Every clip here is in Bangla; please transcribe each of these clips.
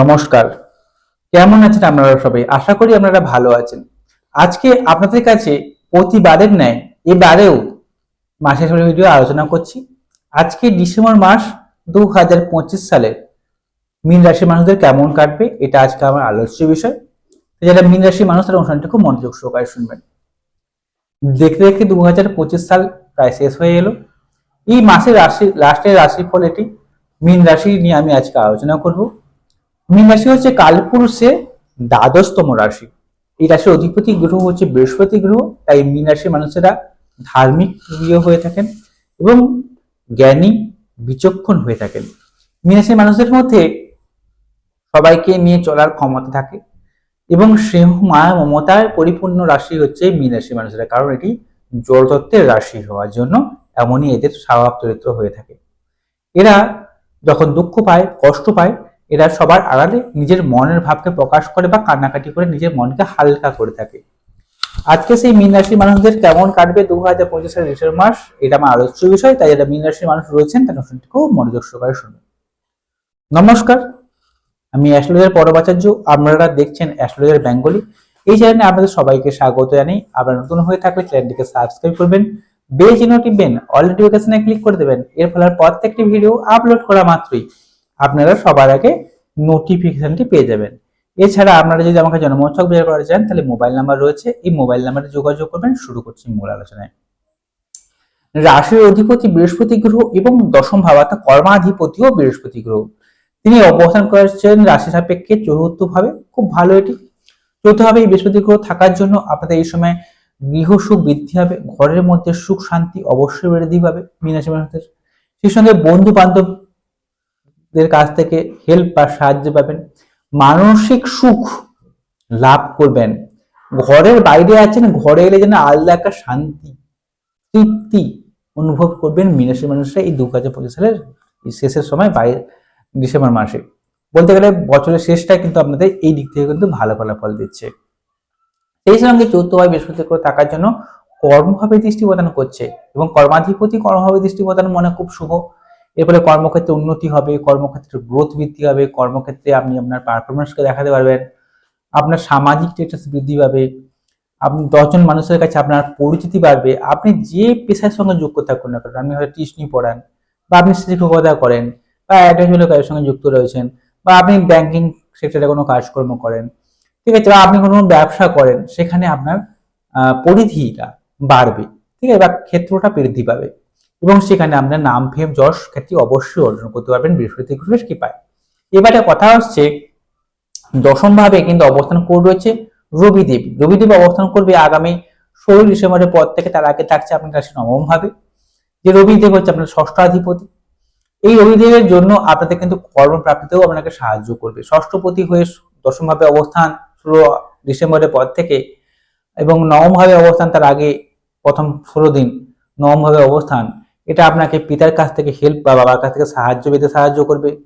নমস্কার। কেমন আছেন আপনারা সবাই? আশা করি আপনারা ভালো আছেন। আজকে আপনাদের কাছে প্রতিবারের ন্যায় এবারেও মাসের শেষের ভিডিও আলোচনা করছি। আজকে ডিসেম্বর মাস দু হাজার পঁচিশ সালের মীন রাশির মানুষদের কেমন কাটবে এটা আজকে আমার আলোচ্য বিষয়। যারা মীন রাশির মানুষ তারা অনুষ্ঠানটি খুব মনোযোগ সহকারে শুনবেন। দেখতে দেখতে দু হাজার পঁচিশ সাল প্রায় শেষ হয়ে এলো। এই মাসের রাশি, লাস্টের রাশিফল এটি। মীন রাশি নিয়ে আমি আজকে আলোচনা করব। মীন রাশি হচ্ছে কালপুরুষের দ্বাদশতম রাশি। এই রাশির অধিপতি গ্রহ হচ্ছে বৃহস্পতি গ্রহ, তাই মীন রাশির মানুষেরা ধার্মিক প্রিয় হয়ে থাকেন এবং জ্ঞানী, বিচক্ষণ হয়ে থাকেন। মীন রাশির মানুষদের মধ্যে সবাইকে নিয়ে চলার ক্ষমতা থাকে এবং স্নেহ, মায়া মমতায় পরিপূর্ণ রাশি হচ্ছে মীন রাশির মানুষেরা, কারণ এটি জলতত্ত্বের রাশি হওয়ার জন্য এমনই এদের স্বভাব চরিত্র হয়ে থাকে। এরা যখন দুঃখ পায়, কষ্ট পায় এরা সবার আড়ালে নিজের মনের ভাবকে প্রকাশ করে বা কান্নাকাটি করে নিজের মনকে হালকা করে থাকে। আজকে সেই মীন রাশির মানুষদের কেমন কাটবে দু হাজার পঁচিশ সালের ডিসেম্বর মাস, এটা আমার আলোচ্য বিষয়, তাই যারা মীন রাশির মানুষ রয়েছেন, তারা খুব মনোযোগ সহকারে শুনবেন নমস্কার, আমি অ্যাস্ট্রোলজার পরবাচার্য আপনারা দেখছেন অ্যাস্ট্রোলজার বেঙ্গলি। এই চ্যানেলে আপনাদের সবাইকে স্বাগত জানাই। আপনারা নতুন হয়ে থাকলে চ্যানেলটিকে সাবস্ক্রাইব করবেন, বেল চিহ্ন টিপবেন, অল নোটিফিকেশনে ক্লিক করে দেবেন। এর ফলে প্রত্যেকটি ভিডিও আপলোড করা মাত্রই আপনারা সবার আগে নোটিফিকেশনটি পেয়ে যাবেন। এছাড়া আপনারা যদি আমাকে জন্মোৎসব বের করা চান, তাহলে মোবাইল নাম্বার রয়েছে। এই মোবাইল নাম্বারে যোগাযোগ করবেন। শুরু করছি মূল আলোচনায়। রাশির অধিপতি বৃহস্পতি গ্রহ এবং দশম ভাব অর্থাৎ কর্মাধিপতিও বৃহস্পতি গ্রহ। তিনি অবস্থান করেছেন রাশি সাপেক্ষে চতুর্থ ভাবে খুব ভালো এটি। চতুর্থ এই বৃহস্পতি গ্রহ থাকার জন্য আপনাদের এই সময় গৃহ সুখ বৃদ্ধি হবে ঘরের মধ্যে সুখ শান্তি অবশ্যই বৃদ্ধি পাবে। মীনাশি মানুষদের সেই সঙ্গে বন্ধু বান্ধবদের কাছ থেকে হেল্প বা সাহায্য পাবেন। মানসিক সুখ লাভ করবেন। ঘরের বাইরে আছেন, ঘরে এলে যেন আলাদা একটা শান্তি, তৃপ্তি অনুভব করবেন মীনাশি মানুষরা এই দু হাজার পঁচিশ সালের শেষের সময় বাইরে ডিসেম্বর মাসে। বলতে গেলে বছরের শেষটা কিন্তু আপনাদের এই দিক থেকে কিন্তু ভালো ফলাফল দিচ্ছে। সেই সঙ্গে চৌদ্দ ভাই বৃহস্পতি করে থাকার জন্য কর্মভাবে দৃষ্টি প্রদান করছে এবং কর্মাধিপতি কর্মভাবে দৃষ্টি প্রদান মনে খুব শুভ। এরপরে কর্মক্ষেত্রে উন্নতি হবে, কর্মক্ষেত্রে গ্রোথ বৃদ্ধি হবে, কর্মক্ষেত্রে আপনি আপনার পারফরমেন্সকে দেখাতে পারবেন, আপনার সামাজিক স্টেটাস বৃদ্ধি পাবে, আপনি দশজন মানুষের কাছে আপনার পরিচিতি বাড়বে, আপনি যে পেশার সঙ্গে যুক্ত থাকুন না কেন, আপনি হয়তো টিউশনি পড়ান বা আপনি শিক্ষকতা করেন বা অ্যাডভাইজমেন্টের কাজের সঙ্গে যুক্ত রয়েছেন বা আপনি ব্যাংকিং সেক্টরে কোনো কাজকর্ম করেন, ঠিক আছে, বা আপনি কোনো ব্যবসা করেন, সেখানে আপনার পরিধিটা বাড়বে, ঠিক আছে, বা ক্ষেত্রটা বৃদ্ধি পাবে। এবং সেখানে আপনার নাম, ফেম, যশ, খ্যাতি অবশ্যই অর্জন করতে পারবেন। বৃহস্পতি গ্রহের কৃপায়। এবারে কথা হচ্ছে দশম ভাবে কিন্তু অবস্থান করে রয়েছে রবিদেব। রবিদেব অবস্থান করবে আগামী ষোলো ডিসেম্বরের পর থেকে তার আগে থাকছে আপনার রাশি নবম ভাবে যে রবিদেব হচ্ছে আপনার ষষ্ঠ ষষ্ঠাধিপতি এই রবিদেবের জন্য আপনাদের কিন্তু কর্মপ্রাপ্তিতেও আপনাকে সাহায্য করবে। ষষ্ঠপতি হয়ে দশম ভাবে অবস্থান ষোলো ডিসেম্বরের পর থেকে এবং নবম ভাবে অবস্থান তার আগে প্রথম ষোলো দিন নবম ভাবে অবস্থান এটা আপনাকে পিতার কাছ থেকে হেল্প বা বাবার কাছ থেকে সাহায্য পেতে সাহায্য করবে।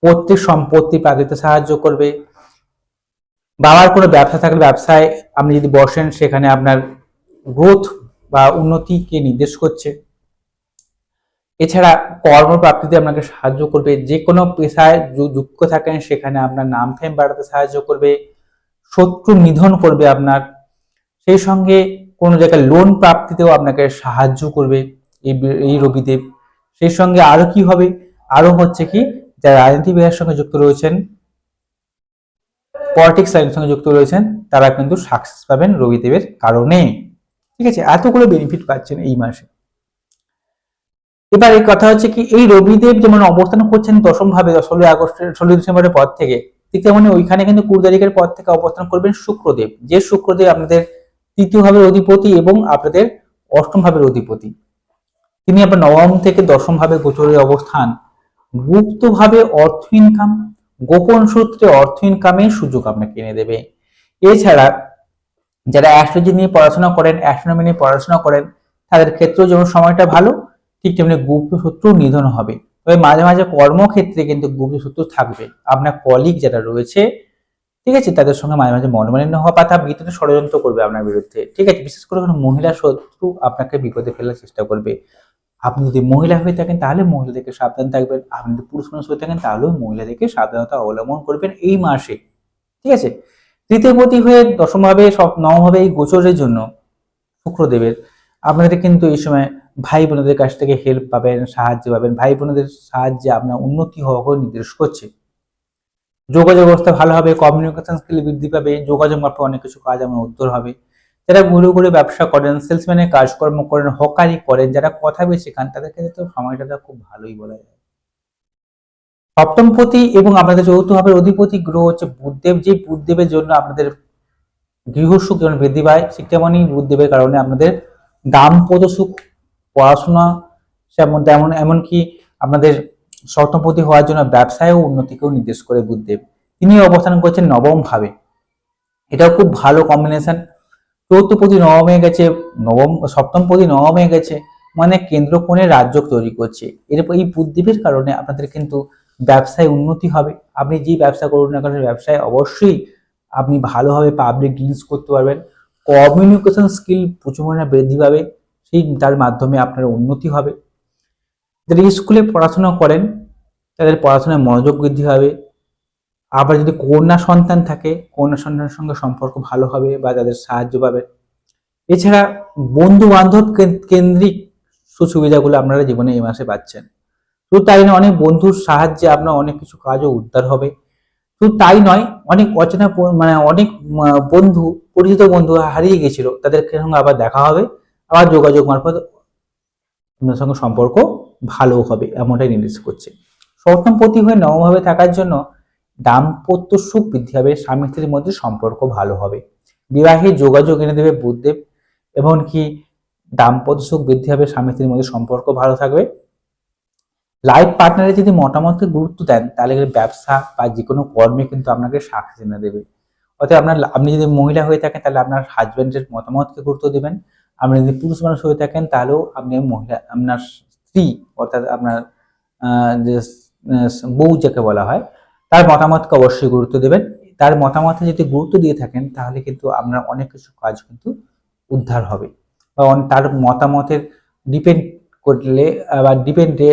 প্রত্যেক সম্পত্তি প্রাপ্তিতে সাহায্য করবে। বাবার কোনো ব্যবসা থাকলে ব্যবসায় আপনি যদি বসেন, সেখানে আপনার গ্রোথ বা উন্নতিকে নির্দেশ করছে। এছাড়া কর্মপ্রাপ্তিতে আপনাকে সাহায্য করবে। যে কোনো পেশায় যুক্ত থাকেন, সেখানে আপনার নাম ফেম বাড়াতে সাহায্য করবে। শত্রু নিধন করবে আপনার। সেই সঙ্গে কোনো জায়গায় লোন প্রাপ্তিতেও আপনাকে সাহায্য করবে। এই রবিদেব সেই সঙ্গে আরও কি হবে? আরও হচ্ছে কি, যারা রাজনীতি বিভাগের সঙ্গে যুক্ত রয়েছেন পলিটিক্স লাইনের সঙ্গে যুক্ত রয়েছেন, তারা কিন্তু সাকসেস পাবেন রবিদেবের কারণে। ঠিক আছে? এতগুলো বেনিফিট পাচ্ছেন এই মাসে। এবার এই কথা হচ্ছে কি, এই রবিদেব যেমন অবস্থান করছেন দশম ভাবে ষোলোই আগস্টের ষোলোই ডিসেম্বরের পর থেকে, ঠিক তেমনি ওইখানে কিন্তু কুড়ি তারিখের পর থেকে অবস্থান করবেন শুক্রদেব। যে শুক্রদেব আপনাদের তৃতীয় ভাবের অধিপতি এবং আপনাদের অষ্টম ভাবের অধিপতি। তিনি আবার নবম থেকে দশম ভাবে গোচরের অবস্থান। গুপ্তভাবে অর্থ ইনকাম গোপন সূত্রে অর্থ ইনকামের সুযোগ আপনাকে এনে দেবে। এছাড়া যারা অ্যাস্ট্রোলজি নিয়ে পড়াশোনা করেন অ্যাস্ট্রোনমি নিয়ে পড়াশোনা করেন, তাদের ক্ষেত্রেও যেমন সময়টা ভালো, ঠিক তেমনি গুপ্ত সূত্র নিধন হবে। তবে মাঝে মাঝে কর্মক্ষেত্রে কিন্তু গুপ্ত সূত্র থাকবে। আপনার কলিগ যারা রয়েছে, ঠিক আছে, তাদের সঙ্গে মাঝে মাঝে মনোমালিন্য হওয়া বা তার ভিতরে ষড়যন্ত্র করবে আপনার বিরুদ্ধে। ঠিক আছে, বিশেষ করে কোনো মহিলা শত্রু আপনাকে বিপদে ফেলার চেষ্টা করবে। আপনি যদি মহিলা হয়ে থাকেন, তাহলে মহিলাদেরকে সাবধান থাকবেন। আপনি যদি পুরুষ মানুষ হয়ে থাকেন, তাহলেও মহিলাদেরকে সাবধানতা অবলম্বন করবেন এই মাসে। ঠিক আছে? তৃতীয়পতি হয়ে দশমভাবে সব নবমভাবে এই গোচরের জন্য শুক্রদেবের। আপনাদের কিন্তু এই সময় ভাই বোনদের কাছ থেকে হেল্প পাবেন, সাহায্য পাবেন। ভাই বোনদের সাহায্যে আপনার উন্নতি হওয়া নির্দেশ করছে। যোগাযোগ ব্যবস্থা ভালো হবে কমিউনিকেশন স্কিল বৃদ্ধি পাবে, যোগাযোগ মারফত অনেক কিছু কাজ আমার উত্তর হবে। যারা ঘুরে ঘুরে ব্যবসা করেন সেলসম্যানের কাজকর্ম করেন, হকারি করেন, যারা কথা বেশি খান তাদের ক্ষেত্রে তো সময়টা খুব ভালোই বলা যায়। সপ্তমপতি এবং আপনাদের ভাবের অধিপতি গ্রহ হচ্ছে বুধদেব। যে বুধদেবের জন্য আপনাদের গৃহসুখ যেমন বৃদ্ধি পায়, ঠিক তেমনই বুধদেবের কারণে আপনাদের দাম্পত্য সুখ, পড়াশোনা যেমন তেমন এমনকি আপনাদের সপ্তমপতি হওয়ার জন্য ব্যবসায় ও উন্নতিকেও নির্দেশ করে বুধদেব। তিনি অবস্থান করছেন নবম ভাবে। এটাও খুব ভালো কম্বিনেশন চতুর্থ পতি নবমে গেছে, নবম, সপ্তম পতি নবমে গেছে মানে কেন্দ্র কোণে রাজ্য তৈরি করছে। এরপর এই বুদ্ধিবের কারণে আপনাদের কিন্তু ব্যবসায় উন্নতি হবে। আপনি যে ব্যবসা করুন না কেন ব্যবসায় অবশ্যই আপনি ভালোভাবে পাবলিক ডিলস করতে পারবেন। কমিউনিকেশন স্কিল প্রচুর পরিমাণে বৃদ্ধি পাবে, সেই তার মাধ্যমে আপনার উন্নতি হবে। যারা স্কুলে পড়াশোনা করেন, তাদের পড়াশোনায় মনোযোগ বৃদ্ধি হবে আবার যদি কন্যা সন্তান থাকে, কন্যা সন্তানের সঙ্গে সম্পর্ক ভালো হবে বা তাদের সাহায্য পাবে। এছাড়া বন্ধু বান্ধব কেন্দ্রিক সুবিধাগুলো আপনারা জীবনে এই মাসে পাচ্ছেন। শুধু তাই নয়, অনেক বন্ধুর সাহায্যে আপনার অনেক কিছু কাজও উদ্ধার হবে। শুধু তাই নয়, অনেক অচেনা মানে অনেক বন্ধু, পরিচিত বন্ধু হারিয়ে গেছিল, তাদের সঙ্গে আবার দেখা হবে, আবার যোগাযোগ মারফত আপনার সঙ্গে সম্পর্ক ভালো হবে, এমনটাই নির্দেশ করছে। সপ্তম প্রতি হয়ে নবমভাবে থাকার জন্য দাম্পত্য সুখ বৃদ্ধি হবে, স্বামী স্ত্রীর মধ্যে সম্পর্ক ভালো হবে। বিবাহে যোগাযোগ এনে দেবে বুধদেব এমনকি দাম্পত্য সুখ বৃদ্ধি হবে, স্বামী স্ত্রীর মধ্যে সম্পর্ক ভালো থাকবে। লাইফ পার্টনারে যদি মতামতকে গুরুত্ব দেন, তাহলে ব্যবসা বা যে কোনো কর্মে কিন্তু আপনাকে সাকসেস এনে দেবে। অর্থাৎ আপনার, আপনি যদি মহিলা হয়ে থাকেন, তাহলে আপনার হাজব্যান্ডের মতামতকে গুরুত্ব দেবেন। আপনি যদি পুরুষ মানুষ হয়ে থাকেন, তাহলেও আপনি মহিলা, আপনার স্ত্রী, অর্থাৎ আপনার যে বউ যাকে বলা হয় তার মতামতকে অবশ্যই গুরুত্ব দেবেন। তার মতামতে যদি গুরুত্ব দিয়ে থাকেন, তাহলে কিন্তু আপনার অনেক কিছু কাজ কিন্তু উদ্ধার হবে। বা তার মতামতের ডিপেন্ড করলে, বা ডিপেন্ডে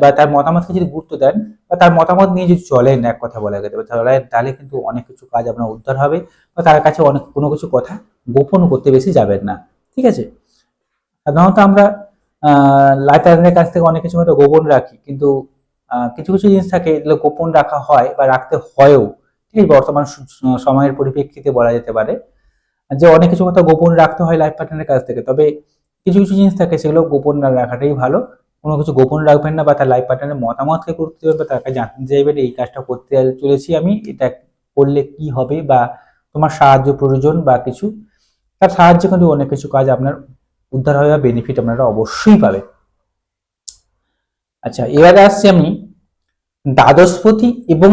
বা তার মতামতকে যদি গুরুত্ব দেন, বা তার মতামত নিয়ে যদি চলেন, এক কথা বলা যেতে তাহলে তাহলে কিন্তু অনেক কিছু কাজ আপনার উদ্ধার হবে, বা তার কাছে অনেক কোনো কিছু কথা গোপন করতে বেশি যাবেন না। ঠিক আছে? সাধারণত আমরা লাইটারের কাছ থেকে অনেক কিছু হয়তো গোপন রাখি, কিন্তু কিছু কিছু জিনিস থাকে এগুলো গোপন রাখা হয় বা রাখতে হয়ও। ঠিক বর্তমান সময়ের পরিপ্রেক্ষিতে বলা যেতে পারে। যে অনেক কিছু কথা গোপন রাখতে হয় লাইফ পার্টনারের কাছ থেকে। তবে কিছু কিছু জিনিস থাকে সেগুলো গোপন না রাখাটাই ভালো। কোনো কিছু গোপন রাখবেন না বা তার লাইফ পার্টনারের মতামতকে করতে দেবেন বা তাকে জানতে চাইবেন, এই কাজটা করতে চলেছি আমি, এটা করলে কি হবে বা তোমার সাহায্য প্রয়োজন বা কিছু? তার সাহায্যে কিন্তু অনেক কিছু কাজ আপনার উদ্ধার হবে বা বেনিফিট আপনারা অবশ্যই পাবে আচ্ছা এবারে আসছি আমি দ্বাদশপতি এবং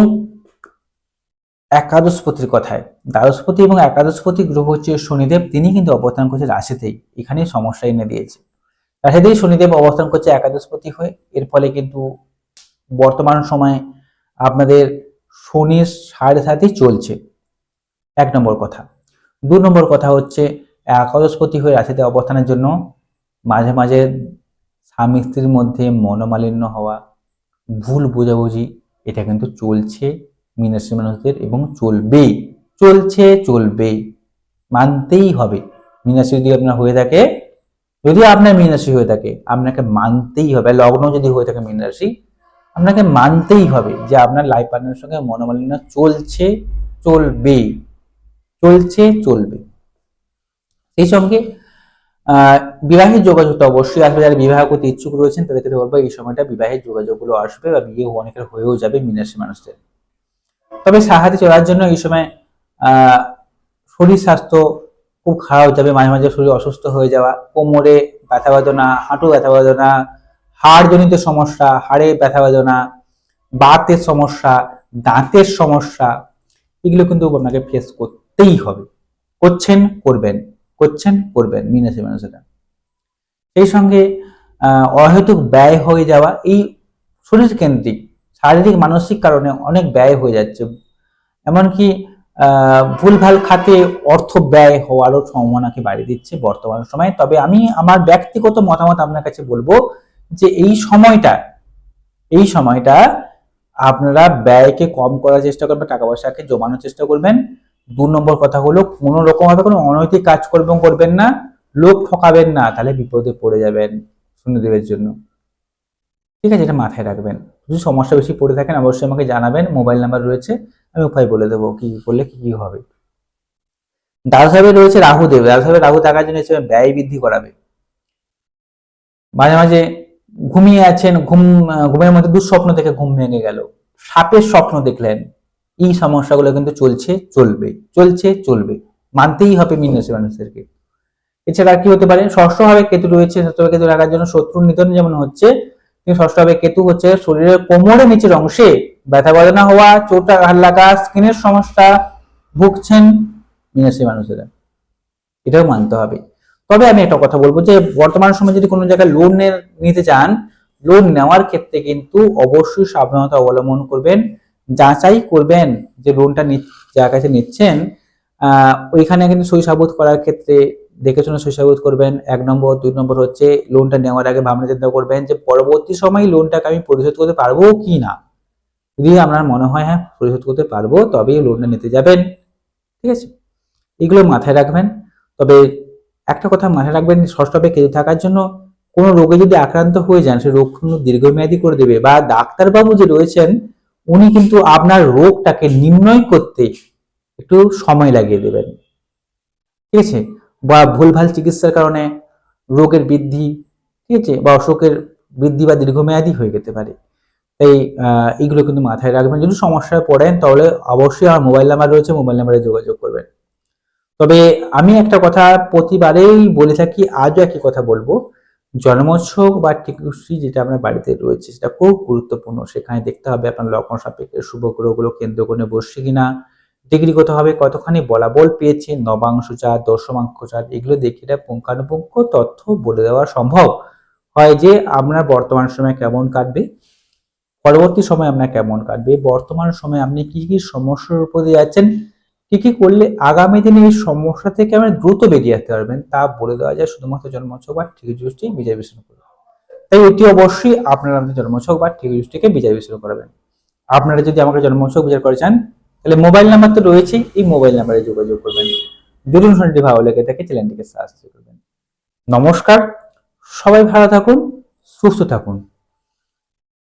একাদশপতির কথায়। দ্বাদশপতি এবং একাদশপতি গ্রহ হচ্ছে শনিদেব, তিনি কিন্তু অবস্থান করছে রাশিতেই। এখানে সমস্যা এনে দিয়েছে। রাশিতেই শনিদেব অবস্থান করছে একাদশপতি হয়ে। এর ফলে কিন্তু বর্তমান সময়ে আপনাদের শনির সাড়ে সাথেই চলছে। এক নম্বর কথা। দু নম্বর কথা হচ্ছে, একাদশপতি হয়ে রাশিতে অবস্থানের জন্য মাঝে মাঝে স্বামী স্ত্রীর মধ্যে মনোমালিন্য হওয়া, ভুল বোঝাবুঝি, এটা কিন্তু চলছে মীনাশি মানুষদের এবং চলবেই। চলছে চলবে মানতেই হবে। মীনাশি যদি আপনার হয়ে থাকে, যদি আপনার মীনাশি হয়ে থাকে, আপনাকে মানতেই হবে। লগ্ন যদি হয়ে থাকে মীনাশি আপনাকে মানতেই হবে যে আপনার লাইফ পার্টনারের সঙ্গে মনোমালিন্য চলছে চলবে চলছে, চলবে। এই সঙ্গে বিবাহের যোগাযোগ তো অবশ্যই আসবে। যারা বিবাহ করতে ইচ্ছুক রয়েছেন তাদেরকে বলব এই সময়টা বিবাহের যোগাযোগগুলো আসবে বা বিয়ে অনেকের হয়েও যাবে মিনাসী মানুষদের। তবে সাহায্যে চলার জন্য এই সময় শরীর স্বাস্থ্য খুব খারাপ যাবে। মাঝে মাঝে শরীর অসুস্থ হয়ে যাওয়া, কোমরে ব্যথা বেদনা হাঁটু ব্যথা বেদনা, হাড়জনিত সমস্যা হাড়ে ব্যথা বেদনা, বাতের সমস্যা, দাঁতের সমস্যা, এগুলো কিন্তু আপনাকে ফেস করতেই হবে। করছেন, করবেন। করছেন, করবেন মিনাসি মানুষেরা সেই সঙ্গে অহেতুক ব্যয় হয়ে যাওয়া, এই শরীর কেন্দ্রিক, শারীরিক, মানসিক কারণে অনেক ব্যয় হয়ে যাচ্ছে। এমনকি ভুলভাল খাতে অর্থ ব্যয় হওয়ারও সম্ভাবনাকে বাড়িয়ে দিচ্ছে বর্তমান সময়ে। তবে আমি আমার ব্যক্তিগত মতামত আপনার কাছে বলব যে এই সময়টা এই সময়টা আপনারা ব্যয়কে কম করার চেষ্টা করবেন, টাকা পয়সাকে জমানোর চেষ্টা করবেন। দু নম্বর কথা হলো, কোনো রকম ভাবে কোনো অনৈতিক কাজ করবেন করবেন না লোক ঠকাবেন না, তাহলে বিপদে পড়ে যাবেন শনিদেবের জন্য। ঠিক আছে, এটা মাথায় রাখবেন। যদি সমস্যা বেশি পড়ে থাকেন, অবশ্যই আমাকে জানাবেন, মোবাইল নাম্বার রয়েছে, আমি উপায় বলে দেবো কি কি করলে কি কি হবে। দাদা সাহেবের রয়েছে রাহু দেব দাদা সাহেবের রাহু থাকার জন্য হিসেবে ব্যয় বৃদ্ধি করাবে। মাঝে মাঝে ঘুমিয়ে আছেন, ঘুম, ঘুমের মধ্যে দুঃস্বপ্ন থেকে ঘুম ভেঙে গেল। সাপের স্বপ্ন দেখলেন। এই সমস্যাগুলো কিন্তু চলছে, চলবে চলছে, চলবে। মানতেই হবে মীন রাশির মানুষদেরকে। এছাড়া কি হতে পারে? ষষ্ঠ ভাবে কেতু রয়েছে, ষষ্ঠ ভাবে কেতু রাখার জন্য শত্রুর নিধন যেমন হচ্ছে কিন্তু ষষ্ঠ ভাবে কেতু হচ্ছে শরীরের কোমরের নিচের অংশে ব্যথা বেদনা হওয়া, চোট, আঘাত লাগা, স্কিনের সমস্যা ভুগছেন মীনাশি মানুষেরা। এটাও মানতে হবে। তবে আমি একটা কথা বলব যে, বর্তমান সময়ে যদি কোনো জায়গায় লোন নিতে চান লোন নেওয়ার ক্ষেত্রে কিন্তু অবশ্যই সাবধানতা অবলম্বন করবেন। যাচাই করবেন যে লোনটা যার কাছে নিচ্ছেন ওইখানে কিন্তু সই সাবুত করার ক্ষেত্রে দেখে শুনে সই সাবুত করবেন। এক নম্বর, দুই নম্বর হচ্ছে লোনটা নেওয়ার আগে ভাবনা চিন্তা করবেন যে পরবর্তী সময় লোনটাকে আমি পরিশোধ করতে পারব কি না। যদি আপনার মনে হয় হ্যাঁ পরিশোধ করতে পারব, তবেই লোনটা নিতে যাবেন। ঠিক আছে? এগুলো মাথায় রাখবেন। তবে একটা কথা মাথায় রাখবেন, ষষ্ঠভাবে কেতু থাকার জন্য কোনো রোগে যদি আক্রান্ত হয়ে যান, সে রোগ দীর্ঘমেয়াদী করে দেবে। বা ডাক্তারবাবু যে রয়েছেন উনি কিন্তু আপনার রোগটাকে নির্ণয় করতে একটু সময় লাগিয়ে দেবেন। ঠিক আছে? বা ভুলভাল চিকিৎসার কারণে রোগের বৃদ্ধি, ঠিক আছে? বা অসুখের বৃদ্ধি বা দীর্ঘমেয়াদী হয়ে যেতে পারে। তাই এইগুলো কিন্তু মাথায় রাখবেন। যদি সমস্যায় পড়েন, তাহলে অবশ্যই আমার মোবাইল নাম্বার রয়েছে, মোবাইল নাম্বারে যোগাযোগ করবেন। তবে আমি একটা কথা প্রতিবারেই বলে থাকি, আজও একই কথা বলব। জন্মোৎসব বা টিকুশ্রী যেটা আপনার বাড়িতে রয়েছে সেটা খুব গুরুত্বপূর্ণ। সেখানে দেখতে হবে আপনার লগ্ন সাপেক্ষে শুভ গ্রহগুলো কেন্দ্র করে বসছে কিনা ডিগ্রিগত হবে, কতখানি বলাবল পেয়েছে, নবাংশ চার দশমাংশ চার এগুলো দেখে এটা পুঙ্খানুপুঙ্খ তথ্য বলে দেওয়া সম্ভব। হয় যে আপনার বর্তমান সময় কেমন কাটবে, পরবর্তী সময় আপনার কেমন কাটবে, বর্তমান সময়ে আপনি কি কি সমস্যার উপর দিয়ে যাচ্ছেন কি কি করলে আগামী দিনে এই সমস্যা থেকে আপনি দ্রুত বেরিয়ে আসতে পারবেন তা বলে দেওয়া যায় শুধুমাত্র জন্মছক বা ঠিক ঠিকজুষ্টি বিজয় বিশ্লেষণ করে। তাই এটি অবশ্যই আপনারা আপনার জন্মছক বা ঠিক ঠিকজুষ্টিকে বিজয় বিশ্লেষণ করাবেন। আপনারা যদি আমাকে জন্মছক বিচার করে চান, তাহলে মোবাইল নাম্বার তো রয়েছেই, এই মোবাইল নাম্বারে যোগাযোগ করবেন। যদি অনুষ্ঠানটি ভালো লেগে থাকে চ্যানেলটিকে সাবস্ক্রাইব করবেন। নমস্কার, সবাই ভালো থাকুন, সুস্থ থাকুন।